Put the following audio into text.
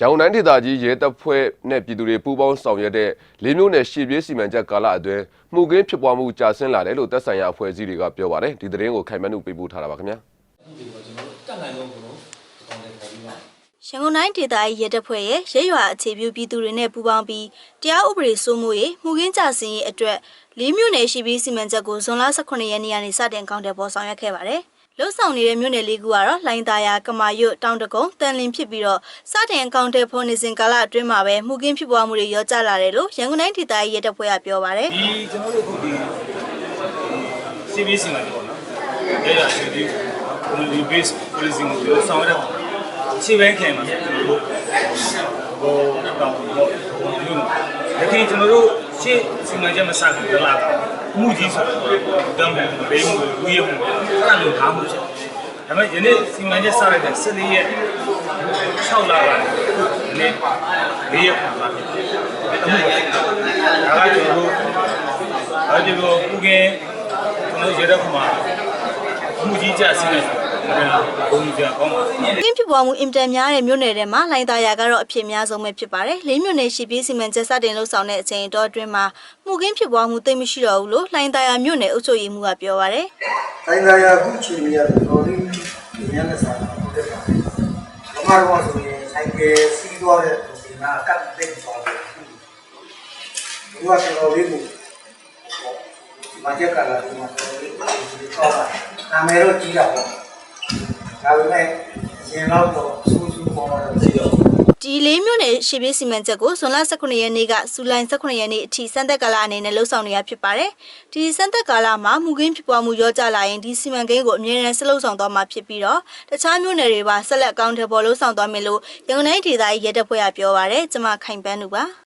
ရန်ကုန်တိုင်းဒေသကြီးရဲတပ်ဖွဲ့နဲ့ပြည်သူတွေပူးပေါင်းဆောင်ရွက်တဲ့လေးမျိုးနယ်ရှေ့ပြေးစီမံချက်ကာလအတွင်းမှုကင်းဖြစ်ပွားမှုကြာဆင်းလာတယ်လို့သက်ဆိုင်ရာအဖွဲ့အစည်းတွေကပြောပါတယ်ဒီသတင်းကိုခိုင်မန်းမှုပေးပို့ထားတာပါခင်ဗျာဒီကိုကျွန်တော်တို့တက်နိုင်ဆုံးဘုံလုံးအကောင့်တွေပေါ်ပြီးပါရန်ကုန်တိုင်းဒေသကြီးရဲတပ်ဖွဲ့ရဲ့ရဲရွာအခြေပြုပြည်သူတွေနဲ့ပူးပေါင်းပြီးတရားဥပဒေစိုးမိုးရေးမှုခင်းကြစင်ရေးအတွက်လေးမြို့နယ်ရှိပြီးစီမံချက်ကိုဇွန်လ18ရက်နေ့ကနေစတင်ကောင်တယ်ပေါ်ဆောင်ရွက်ခဲ့ပါတယ်။ လွတ်ဆောင်နေတဲ့မြို့နယ်လေးခုကတော့လိုင်းသားယာကမာရွတ်တောင်တကုန်းတန်လင်းဖြစ်ပြီးတော့စတင်ကောင်တယ်ဖော်နေစဉ်ကာလအတွင်းမှာပဲမှုခင်းဖြစ်ပွားမှုတွေရောကြလာတယ်လို့ရန်ကုန်တိုင်းဒေသကြီးရဲတပ်ဖွဲ့ကပြောပါတယ်ဒီကျွန်တော်တို့ခုဒီ CBC မှာပေါ့နော်။ဒါရရှိဒီ community based policing ကိုပြောဆောင်ရတဲ့ရှေ့ဘက်ခင်မှာကျွန်တော်တို့ဟိုတော့ဟိုလို့ရခိုင်ကျွန်တော်တို့ ရှေ့စီမံချက်မစခင်တလားမှုကြီးဆိုတော့တမ်းမှုဘေးမှုဝီးမှုအဲ့ဒါမျိုးထားမှုဖြစ်ဒါပေမဲ့ယနေ့စီမံချက်စရတဲ့14ရက်6လကနေဒီနေ့၄ရက်ပါဖြစ်တယ်။အမှုပဲ။ဒါကကျွန်တော်တို့အဲဒီလိုပူကင်းကျွန်တော်ရတဲ့ခါမှာ အမှုကြီးကြဆင်းနေတယ်ဘုံကြကောင်းပါ။မှုခင်းဖြစ်ပွားမှုအင်တန်များတဲ့မြို့နယ်တွေမှာလိုင်းသားယာကတော့အဖြစ်အများဆုံးပဲဖြစ်ပါတယ်။လေးမြို့နယ်ရှိပြီးစီမံချက်စတင်လှုပ်ဆောင်တဲ့အချိန်အတော်အတွင်းမှာမှုခင်းဖြစ်ပွားမှုသိပ်မရှိတော့ဘူးလို့လိုင်းသားယာမြို့နယ်အုပ်ချုပ်ရေးမှူးကပြောပါတယ်။တိုင်းသားရအခုချိန်ကြီးရတယ်တော်လေးဒီနေ့နဲ့ဆိုင်ဟုတ်တယ်ပါ။ဘာမှတော့ဆိုရင်ဆိုင်ကစီးသွားတဲ့ဒီနာကတ်တဲ့ဆောင်တယ်။ဒီကကျွန်တော်လေးကိုမကြက်ကလာဒီမှာတော်လေးဒီတော့ပါ။ နာမည်တော့ကြီးတာပေါ့။ဒါပေမဲ့ရင်တော့တော့စူးစူးပေါ်တော့ရှိတော့ဒီလေးမြို့နယ်ရှေ့ပြေးစီမံချက်ကိုဇွန်လ18ရက်နေ့ကဇူလိုင်18ရက်နေ့အထိစံသက်ကာလအနေနဲ့လှုပ်ဆောင်နေရဖြစ်ပါတယ်။ဒီစံသက်ကာလမှာမူကင်းဖြစ်ပွားမှုရောကြလာရင်ဒီစီမံကိန်းကိုအမြဲတမ်းဆက်လုပ်ဆောင်သွားမှာဖြစ်ပြီးတော့တခြားမြို့နယ်တွေပါဆက်လက်အကောင့်ထဲပေါ်လှုပ်ဆောင်သွားမယ်လို့ရန်ကုန်တိုင်းဒေသကြီးရဲတပ်ဖွဲ့ကပြောပါရယ်။ကျွန်မခိုင်ပန်းသူပါ။